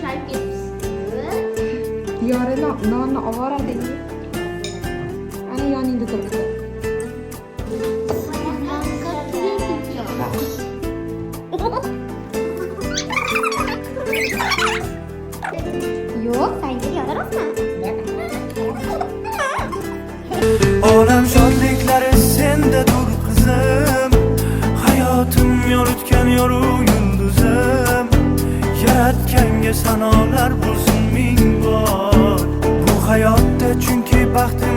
Try gips. Diyare non ovora dedi. Ana yoningda turibdi. Yo'q, senga yoraroqmi? Olam shodliklari Yanıyor tükeniyor yıldızım. Yaratken ge sanolar bulsun mingo. Bu hayatta çünkü bahtı